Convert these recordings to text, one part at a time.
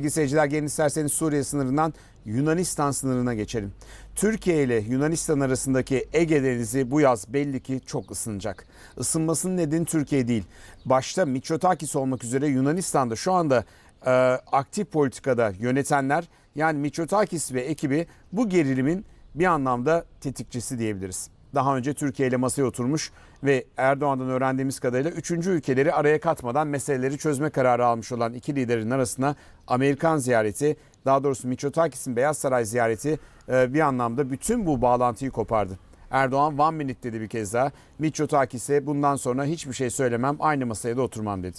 Sevgili seyirciler gelin isterseniz Suriye sınırından Yunanistan sınırına geçelim. Türkiye ile Yunanistan arasındaki Ege Denizi bu yaz belli ki çok ısınacak. Isınmasının nedeni Türkiye değil. Başta Mitsotakis olmak üzere Yunanistan'da şu anda e, aktif politikada yönetenler yani Mitsotakis ve ekibi bu gerilimin bir anlamda tetikçisi diyebiliriz. Daha önce Türkiye ile masaya oturmuş ve Erdoğan'dan öğrendiğimiz kadarıyla üçüncü ülkeleri araya katmadan meseleleri çözme kararı almış olan iki liderin arasına Amerikan ziyareti, daha doğrusu Mitsotakis'in Beyaz Saray ziyareti e, bir anlamda bütün bu bağlantıyı kopardı. Erdoğan one minute dedi bir kez daha. Mitsotakis'e bundan sonra hiçbir şey söylemem, aynı masaya da oturmam dedi.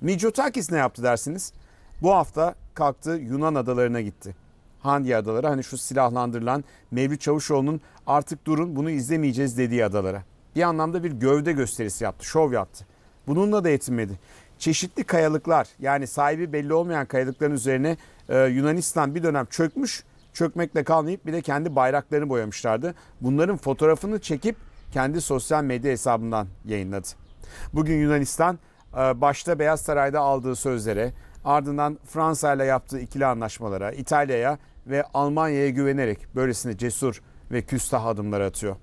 Mitsotakis ne yaptı dersiniz? Bu hafta kalktı Yunan adalarına gitti. Hangi adalara? Hani şu silahlandırılan Mevlüt Çavuşoğlu'nun artık durun bunu izlemeyeceğiz dediği adalara. Bir anlamda bir gövde gösterisi yaptı, şov yaptı. Bununla da yetinmedi. Çeşitli kayalıklar yani sahibi belli olmayan kayalıkların üzerine e, Yunanistan bir dönem çökmüş. Çökmekle kalmayıp bir de kendi bayraklarını boyamışlardı. Bunların fotoğrafını çekip kendi sosyal medya hesabından yayınladı. Bugün Yunanistan e, başta Beyaz Saray'da aldığı sözlere ardından Fransa ile yaptığı ikili anlaşmalara, İtalya'ya ve Almanya'ya güvenerek böylesine cesur ve küstah adımlar atıyor.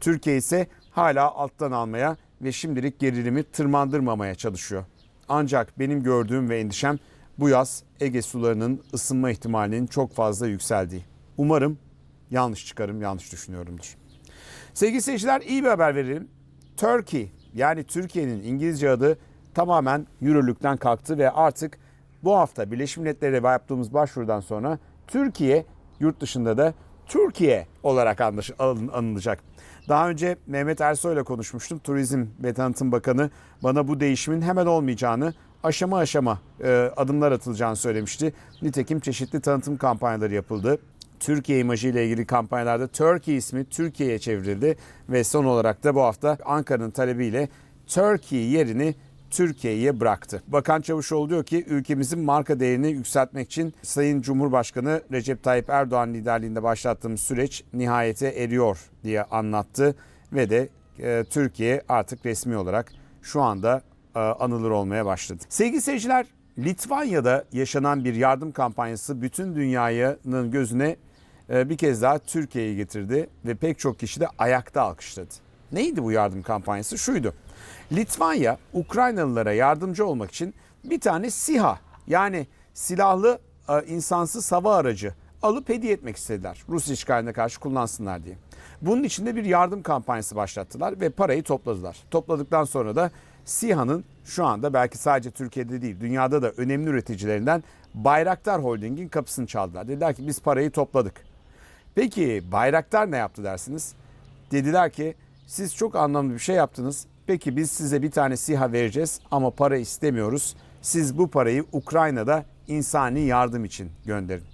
Türkiye ise hala alttan almaya ve şimdilik gerilimi tırmandırmamaya çalışıyor. Ancak benim gördüğüm ve endişem bu yaz Ege sularının ısınma ihtimalinin çok fazla yükseldiği. Umarım yanlış çıkarım, yanlış düşünüyorumdur. Sevgili seyirciler iyi bir haber verelim. Turkey yani Türkiye'nin İngilizce adı tamamen yürürlükten kalktı ve artık bu hafta Birleşmiş Milletler'e yaptığımız başvurudan sonra Türkiye yurt dışında da Türkiye olarak anılacak. Daha önce Mehmet Ersoy ile konuşmuştum. Turizm ve Tanıtım Bakanı bana bu değişimin hemen olmayacağını, aşama aşama e, adımlar atılacağını söylemişti. Nitekim çeşitli tanıtım kampanyaları yapıldı. Türkiye imajı ile ilgili kampanyalarda Turkey ismi Türkiye'ye çevrildi ve son olarak da bu hafta Ankara'nın talebiyle Turkey yerini Türkiye'ye bıraktı. Bakan Çavuşoğlu diyor ki ülkemizin marka değerini yükseltmek için Sayın Cumhurbaşkanı Recep Tayyip Erdoğan liderliğinde başlattığımız süreç nihayete eriyor diye anlattı ve de e, Türkiye artık resmi olarak şu anda e, anılır olmaya başladı. Sevgili seyirciler Litvanya'da yaşanan bir yardım kampanyası bütün dünyanın gözüne e, bir kez daha Türkiye'yi getirdi ve pek çok kişi de ayakta alkışladı. Neydi bu yardım kampanyası? Şuydu. Litvanya Ukraynalılara yardımcı olmak için bir tane SİHA yani silahlı e, insansız hava aracı alıp hediye etmek istediler. Rus işgaline karşı kullansınlar diye. Bunun için de bir yardım kampanyası başlattılar ve parayı topladılar. Topladıktan sonra da SİHA'nın şu anda belki sadece Türkiye'de değil dünyada da önemli üreticilerinden Bayraktar Holding'in kapısını çaldılar. Dediler ki biz parayı topladık. Peki Bayraktar ne yaptı dersiniz? Dediler ki siz çok anlamlı bir şey yaptınız. Peki biz size bir tane SİHA vereceğiz ama para istemiyoruz. Siz bu parayı Ukrayna'da insani yardım için gönderin.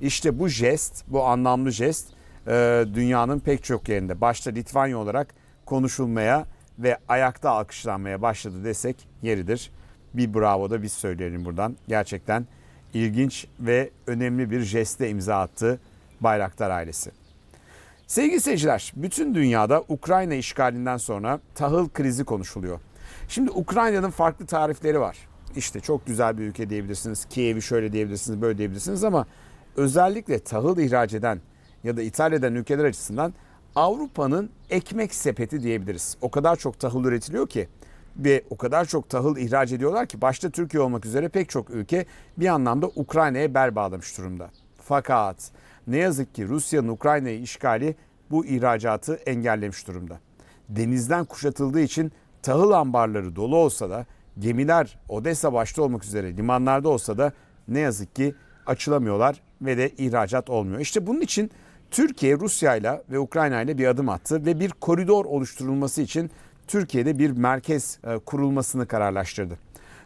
İşte bu jest, bu anlamlı jest e, dünyanın pek çok yerinde başta Litvanya olarak konuşulmaya ve ayakta alkışlanmaya başladı desek yeridir. Bir bravo da biz söyleyelim buradan. Gerçekten ilginç ve önemli bir jeste imza attı Bayraktar ailesi. Sevgili seyirciler, bütün dünyada Ukrayna işgalinden sonra tahıl krizi konuşuluyor. Şimdi Ukrayna'nın farklı tarifleri var. İşte çok güzel bir ülke diyebilirsiniz, Kiev'i şöyle diyebilirsiniz, böyle diyebilirsiniz ama özellikle tahıl ihraç eden ya da ithal eden ülkeler açısından Avrupa'nın ekmek sepeti diyebiliriz. O kadar çok tahıl üretiliyor ki ve o kadar çok tahıl ihraç ediyorlar ki başta Türkiye olmak üzere pek çok ülke bir anlamda Ukrayna'ya bel bağlamış durumda. Fakat ne yazık ki Rusya'nın Ukrayna'yı işgali bu ihracatı engellemiş durumda. Denizden kuşatıldığı için tahıl ambarları dolu olsa da gemiler Odessa başta olmak üzere limanlarda olsa da ne yazık ki açılamıyorlar ve de ihracat olmuyor. İşte bunun için Türkiye Rusya ile ve Ukrayna ile bir adım attı ve bir koridor oluşturulması için Türkiye'de bir merkez e, kurulmasını kararlaştırdı.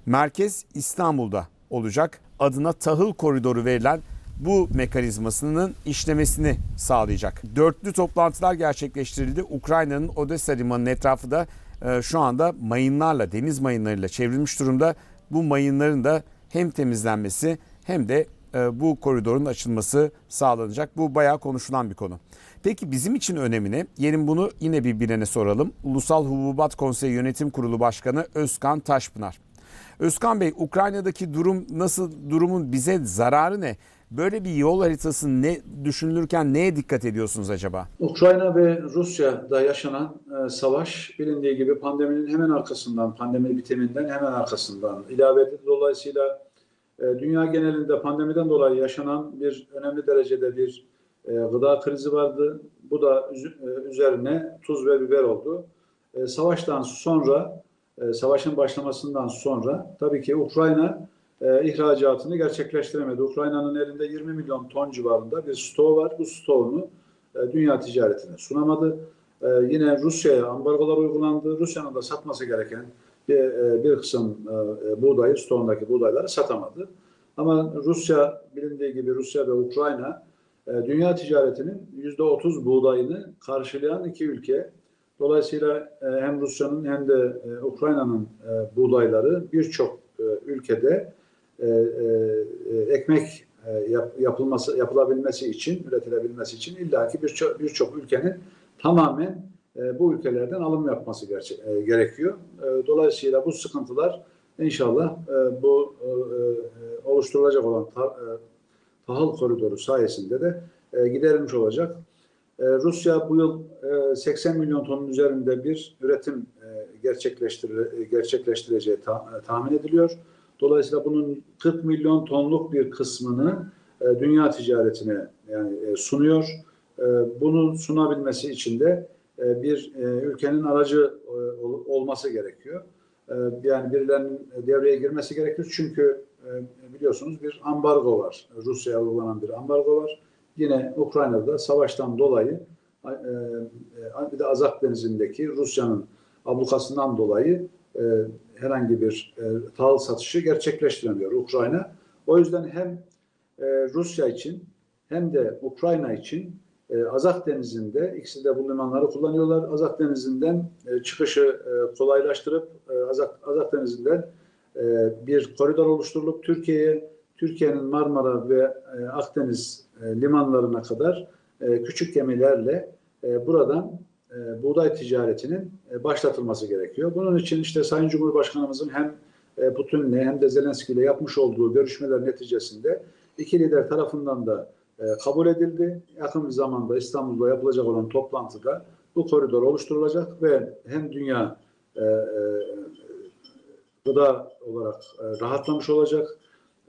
Merkez İstanbul'da olacak. Adına tahıl koridoru verilen bu mekanizmasının işlemesini sağlayacak. Dörtlü toplantılar gerçekleştirildi. Ukrayna'nın Odessa limanının etrafı da e, şu anda mayınlarla, deniz mayınlarıyla çevrilmiş durumda. Bu mayınların da hem temizlenmesi hem de e, bu koridorun açılması sağlanacak. Bu bayağı konuşulan bir konu. Peki bizim için önemi ne? Gelin bunu yine bir bilene soralım. Ulusal Hububat Konseyi Yönetim Kurulu Başkanı Özkan Taşpınar. Özkan Bey, Ukrayna'daki durum nasıl, durumun bize zararı ne? Böyle bir yol haritası ne düşünülürken neye dikkat ediyorsunuz acaba? Ukrayna ve Rusya'da yaşanan e, savaş bilindiği gibi pandeminin hemen arkasından, pandemi bitiminden hemen arkasından ilave edildi. Dolayısıyla e, dünya genelinde pandemiden dolayı yaşanan bir önemli derecede bir e, gıda krizi vardı. Bu da e, üzerine tuz ve biber oldu. E, savaştan sonra, e, savaşın başlamasından sonra tabii ki Ukrayna e, ihracatını gerçekleştiremedi. Ukrayna'nın elinde 20 milyon ton civarında bir stoğu var. Bu stoğunu e, dünya ticaretine sunamadı. E, yine Rusya'ya ambargolar uygulandı. Rusya'nın da satması gereken bir, e, bir kısım e, e, buğdayı, stoğundaki buğdayları satamadı. Ama Rusya, bilindiği gibi Rusya ve Ukrayna e, dünya ticaretinin %30 buğdayını karşılayan iki ülke. Dolayısıyla e, hem Rusya'nın hem de e, Ukrayna'nın e, buğdayları birçok e, ülkede e, e, ekmek e, yap- yapılması yapılabilmesi için, üretilebilmesi için illaki birçok birçok ülkenin tamamen bu ülkelerden alım yapması gerekiyor. Dolayısıyla bu sıkıntılar inşallah bu oluşturulacak olan ta- tahıl koridoru sayesinde de giderilmiş olacak. Rusya bu yıl e, 80 milyon tonun üzerinde bir üretim e, gerçekleştir gerçekleştireceği ta- tahmin ediliyor. Dolayısıyla bunun 40 milyon tonluk bir kısmını e, dünya ticaretine yani e, sunuyor. E, bunu sunabilmesi için de e, bir e, ülkenin aracı e, ol- olması gerekiyor. E, yani birilerinin devreye girmesi gerekiyor. Çünkü e, biliyorsunuz bir ambargo var. Rusya'ya uygulanan bir ambargo var. Yine Ukrayna'da savaştan dolayı e, e, bir de Azak Denizi'ndeki Rusya'nın ablukasından dolayı e, herhangi bir e, tahıl satışı gerçekleştiremiyor Ukrayna. O yüzden hem e, Rusya için hem de Ukrayna için e, Azak Denizi'nde ikisi de bu limanları kullanıyorlar. Azak Denizi'nden e, çıkışı e, kolaylaştırıp e, Azak, Azak Denizi'nden e, bir koridor oluşturulup Türkiye'ye Türkiye'nin Marmara ve e, Akdeniz e, limanlarına kadar e, küçük gemilerle e, buradan e, buğday ticaretinin e, başlatılması gerekiyor. Bunun için işte Sayın Cumhurbaşkanımızın hem e, Putin'le hem de Zelenski ile yapmış olduğu görüşmeler neticesinde iki lider tarafından da e, kabul edildi. Yakın bir zamanda İstanbul'da yapılacak olan toplantıda bu koridor oluşturulacak ve hem dünya gıda olarak rahatlamış olacak.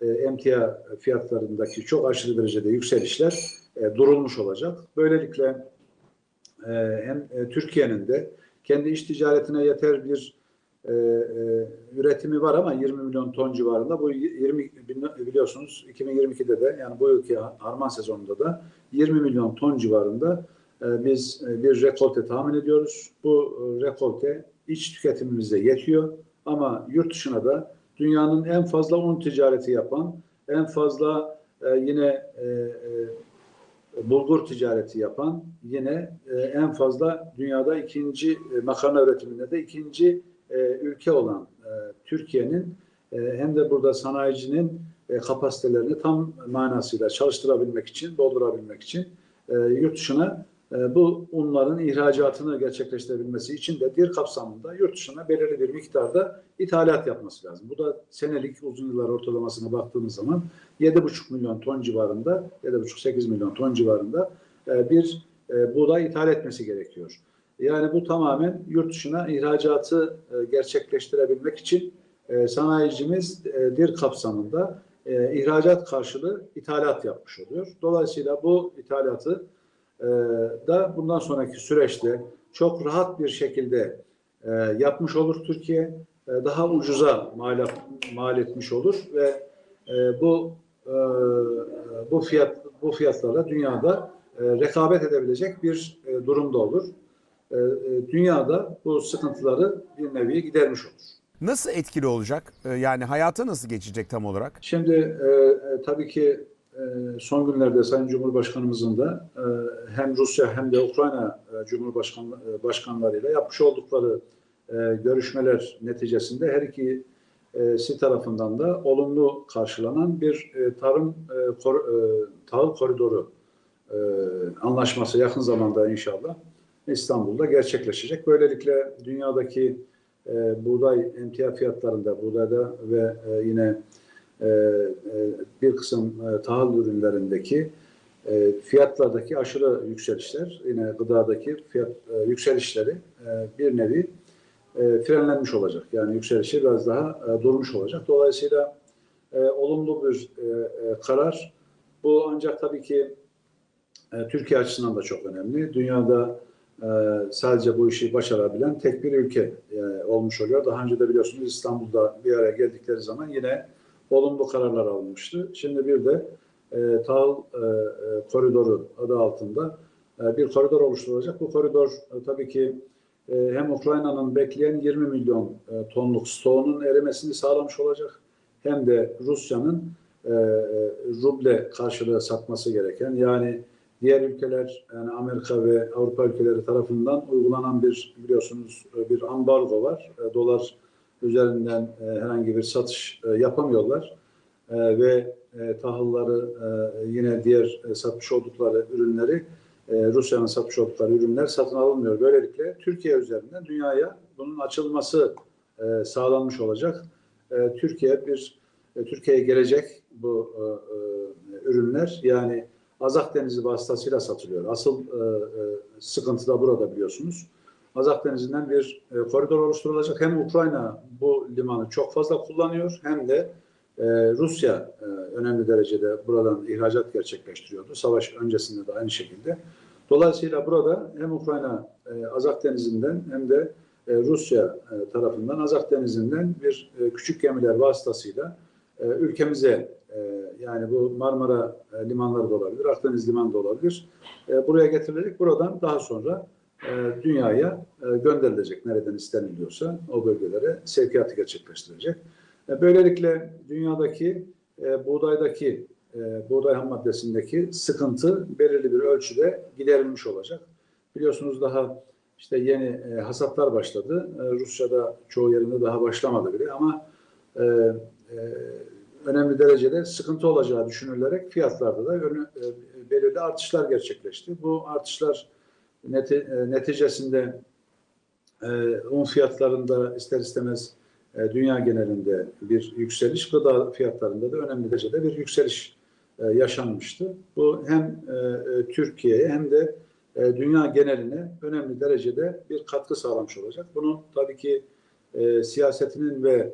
E, emtia fiyatlarındaki çok aşırı derecede yükselişler durulmuş olacak. Böylelikle e, hem e, Türkiye'nin de kendi iş ticaretine yeter bir e, e, üretimi var ama 20 milyon ton civarında. Bu 20 bin- biliyorsunuz 2022'de de yani bu yılki harman sezonunda da 20 milyon ton civarında e, biz e, bir rekolte tahmin ediyoruz. Bu e, rekolte iç tüketimimizde yetiyor ama yurt dışına da dünyanın en fazla un ticareti yapan, en fazla e, yine e, e, bulgur ticareti yapan, yine e, en fazla dünyada ikinci e, makarna üretiminde de ikinci e, ülke olan Türkiye'nin hem de burada sanayicinin kapasitelerini tam manasıyla çalıştırabilmek için, doldurabilmek için e, yurt dışına bu unların ihracatını gerçekleştirebilmesi için de bir kapsamında yurt dışına belirli bir miktarda ithalat yapması lazım. Bu da senelik uzun yıllar ortalamasına baktığımız zaman 7,5 milyon ton civarında, 7,5-8 milyon ton civarında e, bir e, buğday ithal etmesi gerekiyor. Yani bu tamamen yurt dışına ihracatı e, gerçekleştirebilmek için sanayicimiz bir kapsamında ihracat karşılığı ithalat yapmış oluyor. Dolayısıyla bu ithalatı e, da bundan sonraki süreçte çok rahat bir şekilde e, yapmış olur Türkiye. E, daha ucuza mal, mal etmiş olur ve e, bu e, bu fiyat bu fiyatlarla dünyada e, rekabet edebilecek bir e, durumda olur. E, dünyada bu sıkıntıları bir nevi gidermiş olur. Nasıl etkili olacak? Ee, Yani hayata nasıl geçecek tam olarak? Şimdi e, tabii ki son günlerde Sayın Cumhurbaşkanımızın da e, hem Rusya hem de Ukrayna e, Cumhurbaşkan e, başkanlarıyla yapmış oldukları görüşmeler neticesinde her ikisi tarafından da olumlu karşılanan bir tarım kor, tahıl koridoru anlaşması yakın zamanda inşallah İstanbul'da gerçekleşecek. Böylelikle dünyadaki buğday emtia fiyatlarında, buğdayda ve yine bir kısım e, tahıl ürünlerindeki e, fiyatlardaki aşırı yükselişler, yine gıdadaki fiyat e, yükselişleri e, bir nevi e, frenlenmiş olacak. Yani yükselişi biraz daha e, durmuş olacak. Dolayısıyla e, olumlu bir e, e, karar. Bu ancak tabii ki e, Türkiye açısından da çok önemli. Dünyada e, sadece bu işi başarabilen tek bir ülke e, olmuş oluyor. Daha önce de biliyorsunuz İstanbul'da bir araya geldikleri zaman yine olumlu kararlar alınmıştı. Şimdi bir de e, tahıl e, e, koridoru adı altında e, bir koridor oluşturulacak. Bu koridor e, tabii ki e, hem Ukrayna'nın bekleyen 20 milyon e, tonluk stoğunun erimesini sağlamış olacak hem de Rusya'nın e, e, ruble karşılığı satması gereken yani diğer ülkeler yani Amerika ve Avrupa ülkeleri tarafından uygulanan bir biliyorsunuz e, bir ambargo var. E, dolar üzerinden e, herhangi bir satış e, yapamıyorlar E, ve e, tahılları e, yine diğer e, satmış oldukları ürünleri e, Rusya'nın satmış oldukları ürünler satın alınmıyor. Böylelikle Türkiye üzerinden dünyaya bunun açılması e, sağlanmış olacak. E, Türkiye bir e, Türkiye'ye gelecek bu e, e, ürünler yani Azak Denizi vasıtasıyla satılıyor. Asıl e, e, sıkıntı da burada biliyorsunuz. Azak Denizi'nden bir e, koridor oluşturulacak. Hem Ukrayna bu limanı çok fazla kullanıyor hem de e, Rusya e, önemli derecede buradan ihracat gerçekleştiriyordu. Savaş öncesinde de aynı şekilde. Dolayısıyla burada hem Ukrayna e, Azak Denizi'nden hem de e, Rusya e, tarafından Azak Denizi'nden bir e, küçük gemiler vasıtasıyla e, ülkemize e, yani bu Marmara e, limanları da olabilir, Akdeniz limanı da olabilir. E, buraya getirilerek buradan daha sonra dünyaya e, gönderilecek nereden isteniliyorsa o bölgelere sevkiyatı gerçekleştirecek. E, böylelikle dünyadaki e, buğdaydaki e, buğday ham maddesindeki sıkıntı belirli bir ölçüde giderilmiş olacak. Biliyorsunuz daha işte yeni e, hasatlar başladı. E, Rusya'da çoğu yerinde daha başlamadı bile ama e, e, önemli derecede sıkıntı olacağı düşünülerek fiyatlarda da e, belirli artışlar gerçekleşti. Bu artışlar e, neticesinde e, un fiyatlarında ister istemez e, dünya genelinde bir yükseliş, gıda fiyatlarında da önemli derecede bir yükseliş e, yaşanmıştı. Bu hem e, Türkiye'ye hem de dünya geneline önemli derecede bir katkı sağlamış olacak. Bunu tabii ki siyasetinin ve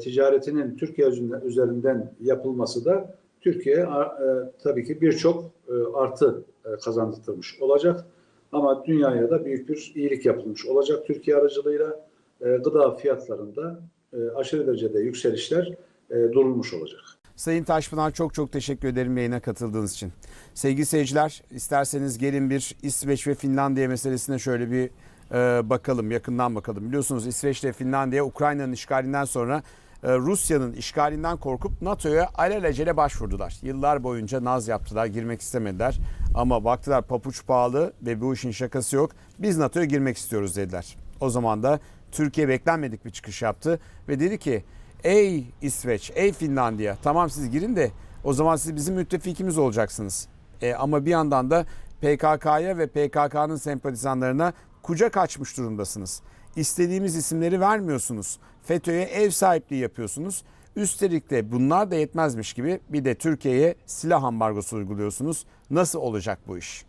ticaretinin Türkiye üzerinden- yapılması da Türkiye'ye tabii ki birçok artı e, kazandırmış olacak. Ama dünyaya da büyük bir iyilik yapılmış olacak Türkiye aracılığıyla. E, gıda fiyatlarında e, aşırı derecede yükselişler e, durulmuş olacak. Sayın Taşpınar çok çok teşekkür ederim yayına katıldığınız için. Sevgili seyirciler isterseniz gelin bir İsveç ve Finlandiya meselesine şöyle bir e, bakalım yakından bakalım. Biliyorsunuz İsveç ile Finlandiya Ukrayna'nın işgalinden sonra Rusya'nın işgalinden korkup NATO'ya alelacele başvurdular. Yıllar boyunca naz yaptılar girmek istemediler ama baktılar papuç pahalı ve bu işin şakası yok. Biz NATO'ya girmek istiyoruz dediler. O zaman da Türkiye beklenmedik bir çıkış yaptı ve dedi ki Ey İsveç, ey Finlandiya tamam siz girin de o zaman siz bizim müttefikimiz olacaksınız. E, ama bir yandan da PKK'ya ve PKK'nın sempatizanlarına kucak açmış durumdasınız. İstediğimiz isimleri vermiyorsunuz. FETÖ'ye ev sahipliği yapıyorsunuz. Üstelik de bunlar da yetmezmiş gibi bir de Türkiye'ye silah ambargosu uyguluyorsunuz. Nasıl olacak bu iş?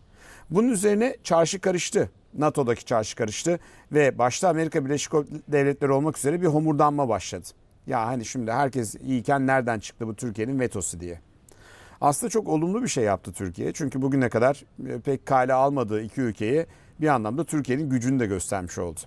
Bunun üzerine çarşı karıştı. NATO'daki çarşı karıştı ve başta Amerika Birleşik Devletleri olmak üzere bir homurdanma başladı. Ya hani şimdi herkes iyiyken nereden çıktı bu Türkiye'nin vetosu diye. Aslında çok olumlu bir şey yaptı Türkiye. Çünkü bugüne kadar e, pek kale almadığı iki ülkeyi bir anlamda Türkiye'nin gücünü de göstermiş oldu.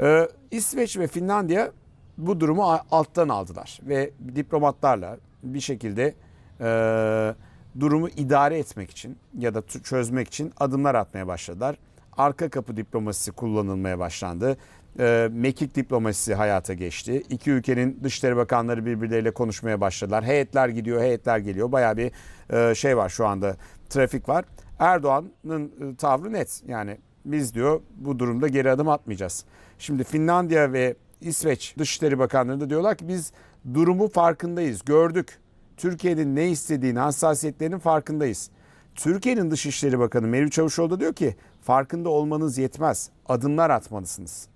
Ee, İsveç ve Finlandiya bu durumu alttan aldılar ve diplomatlarla bir şekilde e, durumu idare etmek için ya da çözmek için adımlar atmaya başladılar. Arka kapı diplomasisi kullanılmaya başlandı. Ee, mekik diplomasisi hayata geçti. İki ülkenin dışişleri bakanları birbirleriyle konuşmaya başladılar. Heyetler gidiyor, heyetler geliyor. Bayağı bir e, şey var şu anda, trafik var. Erdoğan'ın e, tavrı net. Yani biz diyor bu durumda geri adım atmayacağız. Şimdi Finlandiya ve İsveç Dışişleri Bakanları da diyorlar ki biz durumu farkındayız, gördük. Türkiye'nin ne istediğini, hassasiyetlerinin farkındayız. Türkiye'nin Dışişleri Bakanı Mevlüt Çavuşoğlu da diyor ki farkında olmanız yetmez. Adımlar atmalısınız.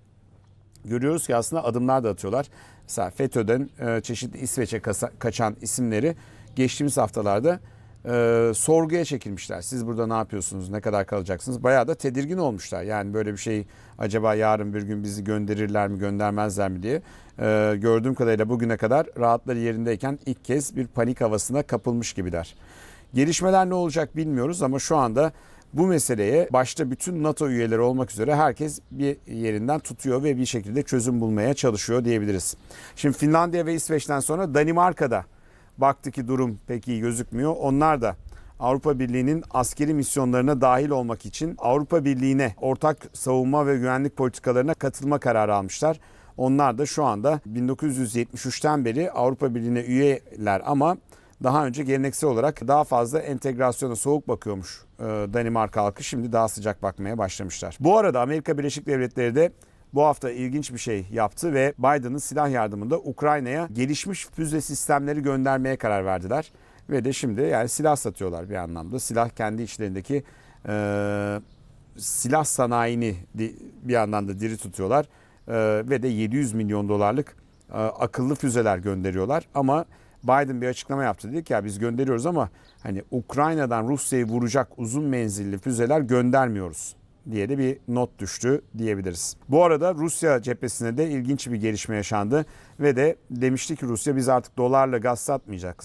görüyoruz ki aslında adımlar da atıyorlar. Mesela FETÖ'den e, çeşitli İsveç'e kaçan isimleri geçtiğimiz haftalarda e, sorguya çekilmişler. Siz burada ne yapıyorsunuz, ne kadar kalacaksınız? Bayağı da tedirgin olmuşlar. Yani böyle bir şey acaba yarın bir gün bizi gönderirler mi, göndermezler mi diye. E, gördüğüm kadarıyla bugüne kadar rahatları yerindeyken ilk kez bir panik havasına kapılmış gibiler. Gelişmeler ne olacak bilmiyoruz ama şu anda bu meseleye başta bütün NATO üyeleri olmak üzere herkes bir yerinden tutuyor ve bir şekilde çözüm bulmaya çalışıyor diyebiliriz. Şimdi Finlandiya ve İsveç'ten sonra Danimarka'da baktı ki durum pek iyi gözükmüyor. Onlar da Avrupa Birliği'nin askeri misyonlarına dahil olmak için Avrupa Birliği'ne ortak savunma ve güvenlik politikalarına katılma kararı almışlar. Onlar da şu anda 1973'ten beri Avrupa Birliği'ne üyeler ama daha önce geleneksel olarak daha fazla entegrasyona soğuk bakıyormuş e, Danimarka halkı. Şimdi daha sıcak bakmaya başlamışlar. Bu arada Amerika Birleşik Devletleri de bu hafta ilginç bir şey yaptı ve Biden'ın silah yardımında Ukrayna'ya gelişmiş füze sistemleri göndermeye karar verdiler. Ve de şimdi yani silah satıyorlar bir anlamda. Silah kendi içlerindeki e, silah sanayini bir yandan da diri tutuyorlar. E, ve de 700 milyon dolarlık e, akıllı füzeler gönderiyorlar. Ama Biden bir açıklama yaptı. Dedi ki ya biz gönderiyoruz ama hani Ukrayna'dan Rusya'yı vuracak uzun menzilli füzeler göndermiyoruz diye de bir not düştü diyebiliriz. Bu arada Rusya cephesinde de ilginç bir gelişme yaşandı ve de demişti ki Rusya biz artık dolarla gaz satmayacağız,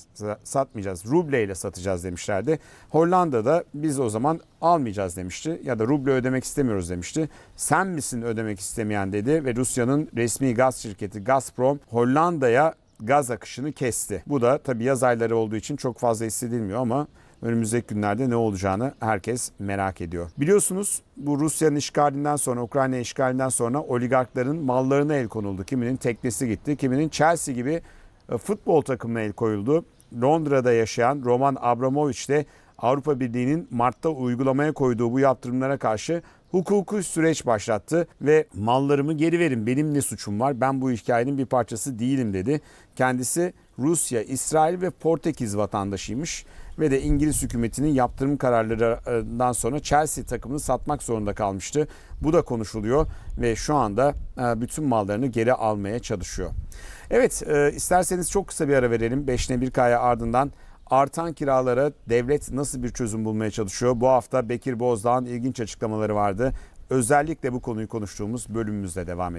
satmayacağız, rubleyle satacağız demişlerdi. Hollanda'da biz o zaman almayacağız demişti ya da ruble ödemek istemiyoruz demişti. Sen misin ödemek istemeyen dedi ve Rusya'nın resmi gaz şirketi Gazprom Hollanda'ya gaz akışını kesti. Bu da tabii yaz ayları olduğu için çok fazla hissedilmiyor ama önümüzdeki günlerde ne olacağını herkes merak ediyor. Biliyorsunuz bu Rusya'nın işgalinden sonra, Ukrayna işgalinden sonra oligarkların mallarına el konuldu. Kiminin teknesi gitti, kiminin Chelsea gibi e, futbol takımına el koyuldu. Londra'da yaşayan Roman Abramovich de Avrupa Birliği'nin Mart'ta uygulamaya koyduğu bu yaptırımlara karşı hukuki süreç başlattı ve mallarımı geri verin benim ne suçum var ben bu hikayenin bir parçası değilim dedi. Kendisi Rusya, İsrail ve Portekiz vatandaşıymış ve de İngiliz hükümetinin yaptırım kararlarından sonra Chelsea takımını satmak zorunda kalmıştı. Bu da konuşuluyor ve şu anda e, bütün mallarını geri almaya çalışıyor. Evet e, isterseniz çok kısa bir ara verelim. 5'ne 1K'ya ardından artan kiralara devlet nasıl bir çözüm bulmaya çalışıyor? Bu hafta Bekir Bozdağ'ın ilginç açıklamaları vardı. Özellikle bu konuyu konuştuğumuz bölümümüzde devam edelim.